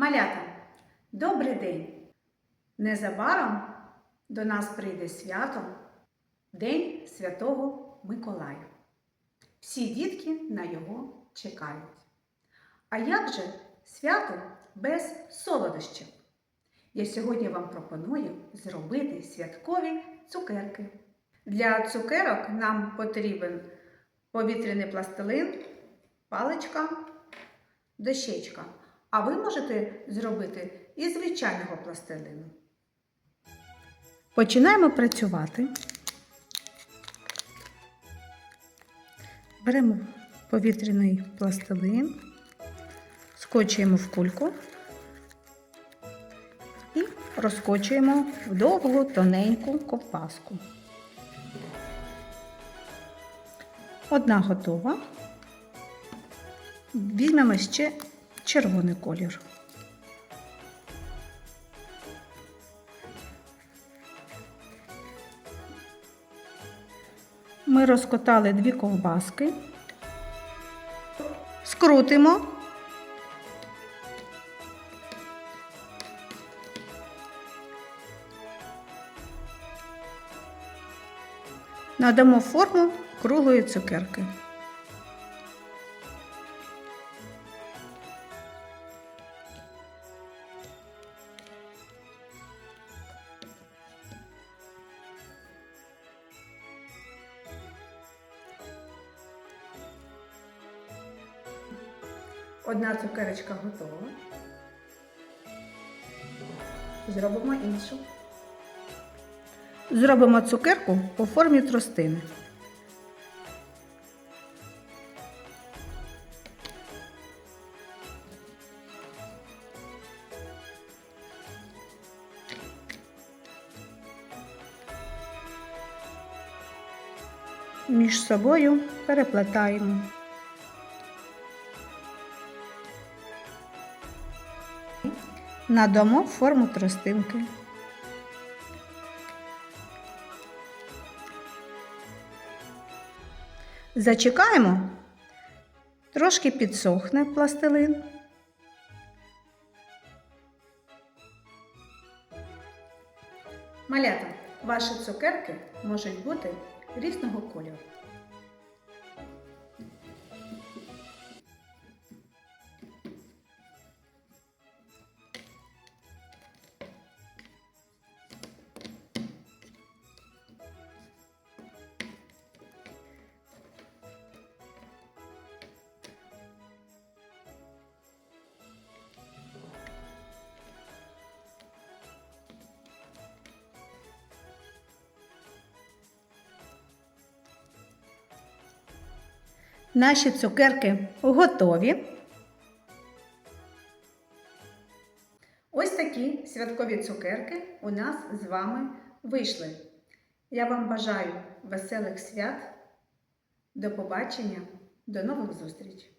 Малята, добрий день! Незабаром до нас прийде свято День Святого Миколая. Всі дітки на його чекають. А як же свято без солодощів? Я сьогодні вам пропоную зробити святкові цукерки. Для цукерок нам потрібен повітряний пластилин, паличка, дощечка. А ви можете зробити із звичайного пластилину. Починаємо працювати. Беремо повітряний пластилин, скочуємо в кульку і розкочуємо в довгу тоненьку ковпаску. Одна готова. Візьмемо ще червоний колір. Ми розкотали дві ковбаски, скрутимо. Надамо форму круглої цукерки. Одна цукерочка готова. Зробимо іншу. Зробимо цукерку у формі тростини. Між собою переплетаємо. Надамо форму тростинки. Зачекаємо, трошки підсохне пластилин. Малята, ваші цукерки можуть бути різного кольору. Наші цукерки готові. Ось такі святкові цукерки у нас з вами вийшли. Я вам бажаю веселих свят. До побачення, до нових зустрічей!